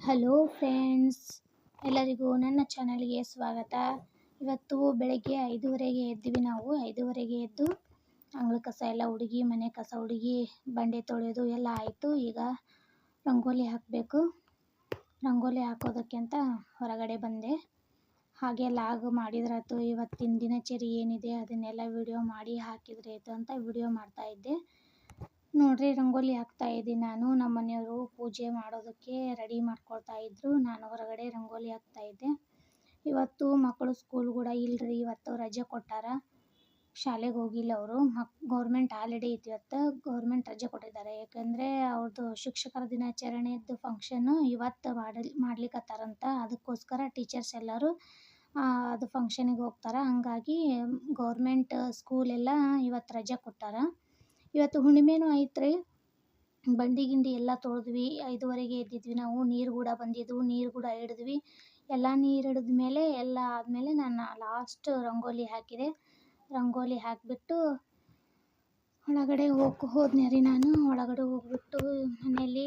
Hello friends ಎಲ್ಲರಿಗೂ ನನ್ನ ಚಾನಲ್ಗೆ ಸ್ವಾಗತ. ಇವತ್ತು ಬೆಳಗ್ಗೆ ಐದೂವರೆಗೆ ಎದ್ವಿ ನಾವು. ಐದೂವರೆಗೆ ಎದ್ದು ಅಂಗಳ ಕಸ ಎಲ್ಲ ಹುಡುಗಿ ಮನೆ ಕಸ ಹುಡುಗಿ ಬಂಡೆ ತೊಳೆಯೋದು ಎಲ್ಲ ಆಯಿತು. ಈಗ ರಂಗೋಲಿ ಹಾಕಬೇಕು. ರಂಗೋಲಿ ಹಾಕೋದಕ್ಕೆ ಅಂತ ಹೊರಗಡೆ ಬಂದೆ. ಹಾಗೆ ಲಾಗ್ ಮಾಡಿದ್ರಾಯ್ತು. ಇವತ್ತಿನ ದಿನಚರಿ ಏನಿದೆ ಅದನ್ನೆಲ್ಲ ವಿಡಿಯೋ ಮಾಡಿ ಹಾಕಿದ್ರೆ ಆಯಿತು ಅಂತ ವಿಡಿಯೋ ಮಾಡ್ತಾಯಿದ್ದೆ ನೋಡ್ರಿ ರಂಗೋಲಿ ಹಾಕ್ತಾ ಇದ್ದೀನಿ ನಾನು. ನಮ್ಮ ಮನೆಯವರು ಪೂಜೆ ಮಾಡೋದಕ್ಕೆ ರೆಡಿ ಮಾಡ್ಕೊಳ್ತಾ ಇದ್ರು. ನಾನು ಹೊರಗಡೆ ರಂಗೋಲಿ ಹಾಕ್ತಾ ಇದ್ದೆ. ಇವತ್ತು ಮಕ್ಕಳು ಸ್ಕೂಲ್ ಕೂಡ ಇಲ್ಲರಿ ಇವತ್ತು ರಜೆ ಕೊಟ್ಟಾರ. ಶಾಲೆಗೆ ಹೋಗಿಲ್ಲ ಅವರು. ಮಕ್ ಗೌರ್ಮೆಂಟ್ ಹಾಲಿಡೇ ಇತ್ತು ಇವತ್ತು ಗೌರ್ಮೆಂಟ್ ರಜೆ ಕೊಟ್ಟಿದ್ದಾರೆ. ಯಾಕಂದರೆ ಅವ್ರದ್ದು ಶಿಕ್ಷಕರ ದಿನಾಚರಣೆಯದ್ದು ಫಂಕ್ಷನ್ನು ಇವತ್ತು ಮಾಡಲಿ ಮಾಡ್ಲಿಕ್ಕತ್ತಾರಂತ ಅದಕ್ಕೋಸ್ಕರ ಟೀಚರ್ಸ್ ಎಲ್ಲರೂ ಅದು ಫಂಕ್ಷನಿಗೆ ಹೋಗ್ತಾರೆ. ಹಾಗಾಗಿ ಗೌರ್ಮೆಂಟ್ ಸ್ಕೂಲೆಲ್ಲ ಇವತ್ತು ರಜೆ ಕೊಟ್ಟಾರ. ಇವತ್ತು ಹುಣ್ಣಿಮೆನೂ ಐತ್ರಿ. ಬಂಡಿ ಗಿಂಡಿ ಎಲ್ಲ ತೊಳೆದ್ವಿ. ಐದುವರೆಗೆ ಎದ್ದಿದ್ವಿ ನಾವು. ನೀರು ಕೂಡ ಬಂದಿದ್ವು. ನೀರು ಕೂಡ ಹಿಡಿದ್ವಿ. ಎಲ್ಲ ನೀರು ಹಿಡಿದ ಮೇಲೆ, ಎಲ್ಲ ಆದಮೇಲೆ ನಾನು ಲಾಸ್ಟ್ ರಂಗೋಲಿ ಹಾಕಿದೆ. ರಂಗೋಲಿ ಹಾಕಿಬಿಟ್ಟು ಒಳಗಡೆ ಹೋಗಿ, ಹೋದ್ನೆ ರೀ ನಾನು. ಒಳಗಡೆ ಹೋಗ್ಬಿಟ್ಟು ಮನೆಯಲ್ಲಿ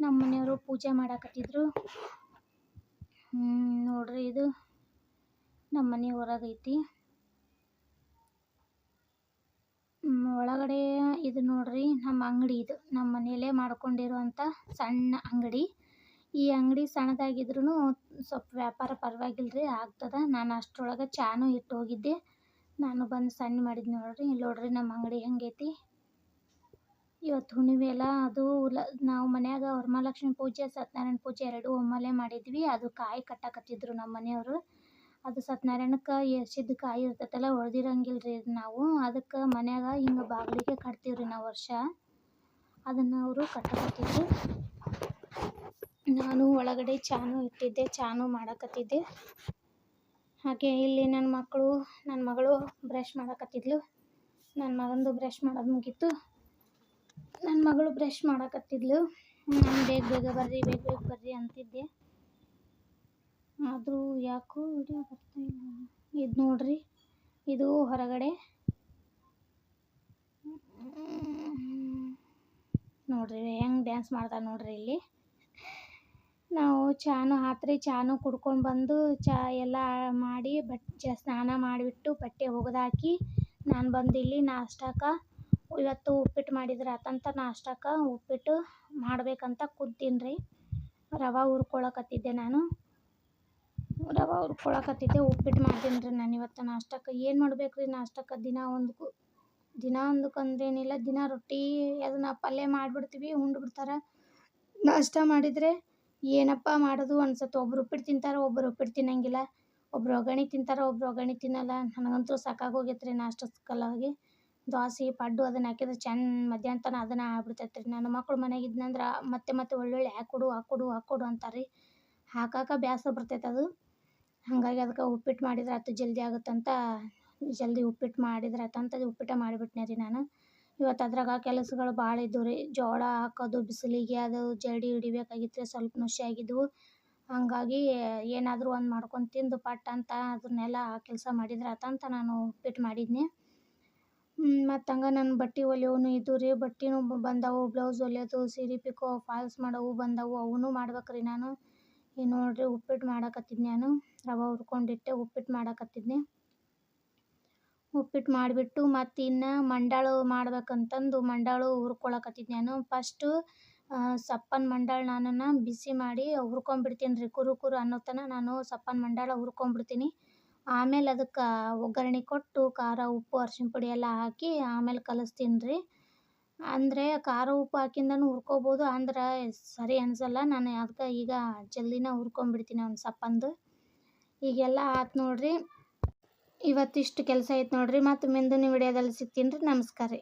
ನಮ್ಮ ಮನೆಯವರು ಪೂಜೆ ಮಾಡಕತ್ತಿದ್ರು. ನೋಡ್ರಿ ಇದು. ನಮ್ಮ ಮನೆ ಹೊರಗೈತಿ ಒಳಗಡೆ ಇದು ನೋಡ್ರಿ ನಮ್ಮ ಅಂಗಡಿ ಇದು. ನಮ್ಮ ಮನೆಯಲ್ಲೇ ಮಾಡ್ಕೊಂಡಿರುವಂಥ ಸಣ್ಣ ಅಂಗಡಿ. ಈ ಅಂಗಡಿ ಸಣ್ಣದಾಗಿದ್ರೂ ಸ್ವಲ್ಪ ವ್ಯಾಪಾರ ಪರವಾಗಿಲ್ಲ ರೀ ಆಗ್ತದೆ. ನಾನು ಅಷ್ಟರೊಳಗೆ ಚಾನು ಇಟ್ಟು ಹೋಗಿದ್ದೆ. ನಾನು ಬಂದು ಸಣ್ಣ ಮಾಡಿದ್ದು ನೋಡ್ರಿ. ಇಲ್ಲಿ ನೋಡ್ರಿ ನಮ್ಮ ಅಂಗಡಿ ಹೆಂಗೈತಿ. ಇವತ್ತು ಹುಣ್ಣಿಮೆ ಅಲ್ಲ, ಅದು ನಾವು ಮನ್ಯಾಗ ವರಮಹಾಲಕ್ಷ್ಮಿ ಪೂಜೆ, ಸತ್ಯನಾರಾಯಣ ಪೂಜೆ ಎರಡೂ ಒಮ್ಮೆಲೇ ಮಾಡಿದ್ವಿ. ಅದು ಕಾಯಿ ಕಟ್ಟಾಕತ್ತಿದ್ರು ನಮ್ಮ ಮನೆಯವರು. ಅದು ಸತ್ಯನಾರಾಯಣಕ್ಕೆ ಎಸಿದ ಕಾಯಿ ಇರ್ತೈತಲ್ಲ ಒಳ್ದಿರಂಗಿಲ್ಲ ರೀ ನಾವು. ಅದಕ್ಕೆ ಮನ್ಯಾಗ ಹಿಂಗೆ ಬಾಗಿಲಿಗೆ ಕಟ್ತೀವಿ ರೀ ನಾವು ವರ್ಷ. ಅದನ್ನು ಅವರು ಕಟ್ಟಕತ್ತಿದ್ರು. ನಾನು ಒಳಗಡೆ ಚಾನು ಇಟ್ಟಿದ್ದೆ, ಚಾನು ಮಾಡಕತ್ತಿದ್ದೆ. ಹಾಗೆ ಇಲ್ಲಿ ನನ್ನ ಮಕ್ಕಳು ನನ್ನ ಮಗಳು ಬ್ರಷ್ ಮಾಡಕತ್ತಿದ್ಲು. ನನ್ನ ಮಗಂದು ಬ್ರಷ್ ಮಾಡೋದು ಮುಗೀತು. ನನ್ನ ಮಗಳು ಬ್ರಷ್ ಮಾಡಕತ್ತಿದ್ಲು. ನಾನು ಬೇಗ ಬೇಗ ಬರ್ರಿ, ಬೇಗ ಬೇಗ ಬರ್ರಿ ಅಂತಿದ್ದೆ. ಆದರೂ ಯಾಕೋ ವಿಡಿಯೋ ಇಲ್ಲ. ಇದು ನೋಡ್ರಿ, ಇದು ಹೊರಗಡೆ. ನೋಡ್ರಿ, ಹೆಂಗೆ ಡ್ಯಾನ್ಸ್ ಮಾಡ್ತಾರೆ ನೋಡ್ರಿ ಇಲ್ಲಿ. ನಾವು ಚಾನು ಹಾತ್ರಿ, ಚಾನು ಕುಡ್ಕೊಂಡು ಬಂದು ಚಾ ಎಲ್ಲ ಮಾಡಿ ಬಟ್ ಸ್ನಾನ ಮಾಡಿಬಿಟ್ಟು ಬಟ್ಟೆ ಒಗೆದಾಕಿ ನಾನು ಬಂದು ಇಲ್ಲಿ ನಾಷ್ಟಕ್ಕೆ ಇವತ್ತು ಉಪ್ಪಿಟ್ಟು ಮಾಡಿದ್ರೆ ಆತಂತ ನಾಷ್ಟಕ್ಕೆ ಉಪ್ಪಿಟ್ಟು ಮಾಡಬೇಕಂತ ಕೂತೀನಿ ರೀ ರವೆ ಹುರ್ಕೊಳಕತ್ತಿದ್ದೆ ನಾನು. ರವೆ ಹುರ್ಕೊಳಕತ್ತಿದ್ದೆ ಉಪ್ಪಿಟ್ಟು ಮಾಡ್ತೀನಿ ರೀ ನಾನು ಇವತ್ತು ನಾಷ್ಟಕ್ಕೆ. ಏನು ಮಾಡ್ಬೇಕು ರೀ ನಾಷ್ಟಕ್ಕೆ? ದಿನ ಒಂದಕ್ಕೂ ದಿನ ಒಂದಕ್ಕೆ ಅಂದ್ರೇನಿಲ್ಲ, ದಿನ ರೊಟ್ಟಿ ಅದನ್ನ ಪಲ್ಯ ಮಾಡಿಬಿಡ್ತೀವಿ, ಉಂಡು ಬಿಡ್ತಾರೆ. ನಾಷ್ಟ ಮಾಡಿದರೆ ಏನಪ್ಪ ಮಾಡೋದು ಅನ್ಸುತ್ತೆ. ಒಬ್ರು ಉಪ್ಪಿಟ್ಟು ತಿಂತಾರೆ ಒಬ್ಬರು ಉಪ್ಪಿಟ್ಟು ತಿನ್ನಂಗಿಲ್ಲ. ಒಬ್ರು ಒಗ್ಗರಣೆ ತಿಂತಾರೆ, ಒಬ್ರು ಒಗ್ಗರಣೆ ತಿನ್ನಲ್ಲ. ನನಗಂತೂ ಸಾಕಾಗೋಗೈತೆ ರೀ ನಾಷ್ಟ ಕಲಾಗಿ ದೋಸೆ, ಪಡ್ಡು ಅದನ್ನ ಹಾಕಿದ್ರೆ ಚೆಂದ ಮಧ್ಯಾಹ್ನ ತನಕ ಅದನ್ನು ಆಗ್ಬಿಡ್ತೈತೆ ರೀ ನನ್ನ ಮಕ್ಕಳು ಮನೆಗೆ ಇದ್ನಂದ್ರೆ ಮತ್ತೆ ಮತ್ತೆ ಒಳ್ಳೊಳ್ಳೆ ಹಾಕ್ಕೊಡು ಹಾಕ್ಕೊಡು ಹಾಕ್ಕೊಡು ಅಂತಾರೆ ರೀ ಹಾಕಕ್ಕೆ ಬೇಸರ ಬರ್ತೈತೆ ಅದು. ಹಾಗಾಗಿ ಅದಕ್ಕೆ ಉಪ್ಪಿಟ್ಟು ಮಾಡಿದ್ರೆ ಆಯ್ತು ಜಲ್ದಿ ಆಗುತ್ತಂತ, ಜಲ್ದಿ ಉಪ್ಪಿಟ್ಟು ಮಾಡಿದ್ರೆ ಆಯ್ತಂತ ಉಪ್ಪಿಟ್ಟು ಮಾಡಿಬಿಟ್ನೆ ರೀ ನಾನು. ಇವತ್ತು ಅದ್ರಾಗ ಕೆಲಸಗಳು ಭಾಳ ಇದ್ದವು ರೀ. ಜೋಳ ಹಾಕೋದು, ಬಿಸಿಲಿಗೆ ಅದು ಜಡಿ ಹಿಡಿಬೇಕಾಗಿತ್ತು ರೀ, ಸ್ವಲ್ಪ ನುಸಿ ಆಗಿದ್ವು. ಹಾಗಾಗಿ ಏನಾದರೂ ಒಂದು ಮಾಡ್ಕೊಂಡು ತಿಂದು ಪಟ್ ಅಂತ ಅದನ್ನೆಲ್ಲ ಕೆಲಸ ಮಾಡಿದ್ರೆ ಆತಂತ ನಾನು ಉಪ್ಪಿಟ್ಟು ಮಾಡಿದ್ನಿ. ಮತ್ತು ಹಂಗೆ ನನ್ನ ಬಟ್ಟೆ ಹೊಲಿಯೋನು ಇದ್ದು ರೀ. ಬಟ್ಟೆನೂ ಬಂದವು, ಬ್ಲೌಸ್ ಹೊಲಿಯೋದು ಸೀರೆ, ಪಿಕೋ, ಫಾಲ್ಸ್ ಮಾಡೋವು, ಬಂದವು, ಅವನು ಮಾಡ್ಬೇಕು ರೀ ನಾನು. ಈಗ ನೋಡಿರಿ ಉಪ್ಪಿಟ್ಟು ಮಾಡಕತ್ತಿದ್ದೆ ನಾನು. ರವೆ ಹುರ್ಕೊಂಡಿಟ್ಟೆ, ಉಪ್ಪಿಟ್ಟು ಮಾಡಕತ್ತಿದ್ದೆ ಉಪ್ಪಿಟ್ಟು ಮಾಡಿಬಿಟ್ಟು ಮತ್ತು ಇನ್ನು ಮಂಡಾಳು ಮಾಡ್ಬೇಕಂತಂದು ಮಂಡಾಳು ಹುರ್ಕೊಳಕತ್ತಿದ್ದೆ ನಾನು. ಫಸ್ಟು ಸಪ್ಪನ ಮಂಡಾಳು ನಾನನ್ನು ಬಿಸಿ ಮಾಡಿ ಹುರ್ಕೊಂಬಿಡ್ತೀನಿ ರೀ ಕುರು ಕುರು ಅನ್ನೋ ತನಕ ನಾನು ಸಪ್ಪನ ಮಂಡಾಳ ಹುರ್ಕೊಂಬಿಡ್ತೀನಿ ಆಮೇಲೆ ಅದಕ್ಕೆ ಒಗ್ಗರಣೆ ಕೊಟ್ಟು, ಖಾರ, ಉಪ್ಪು, ಅರ್ಶಿನ ಪುಡಿ ಎಲ್ಲ ಹಾಕಿ ಆಮೇಲೆ ಕಲಿಸ್ತೀನಿ ರೀ ಅಂದರೆ ಖಾರ ಉಪ್ಪು ಹಾಕಿಂದನೂ ಹುರ್ಕೊಬೋದು. ಅಂದ್ರೆ ಸರಿ ಅನಿಸಲ್ಲ. ನಾನು ಅದಕ್ಕೆ ಈಗ ಜಲ್ದಿನ ಹುರ್ಕೊಂಬಿಡ್ತೀನಿ ಒಂದು ಸಪ್ಪಂದು. ಈಗೆಲ್ಲ ಆತು ನೋಡ್ರಿ. ಇವತ್ತಿಷ್ಟು ಕೆಲಸ ಐತೆ ನೋಡ್ರಿ. ಮತ್ತು ಮುಂದಿನ ವಿಡಿಯೋದಲ್ಲಿ ಸಿಗ್ತೀನಿ ರೀ. ನಮಸ್ಕಾರ ರೀ.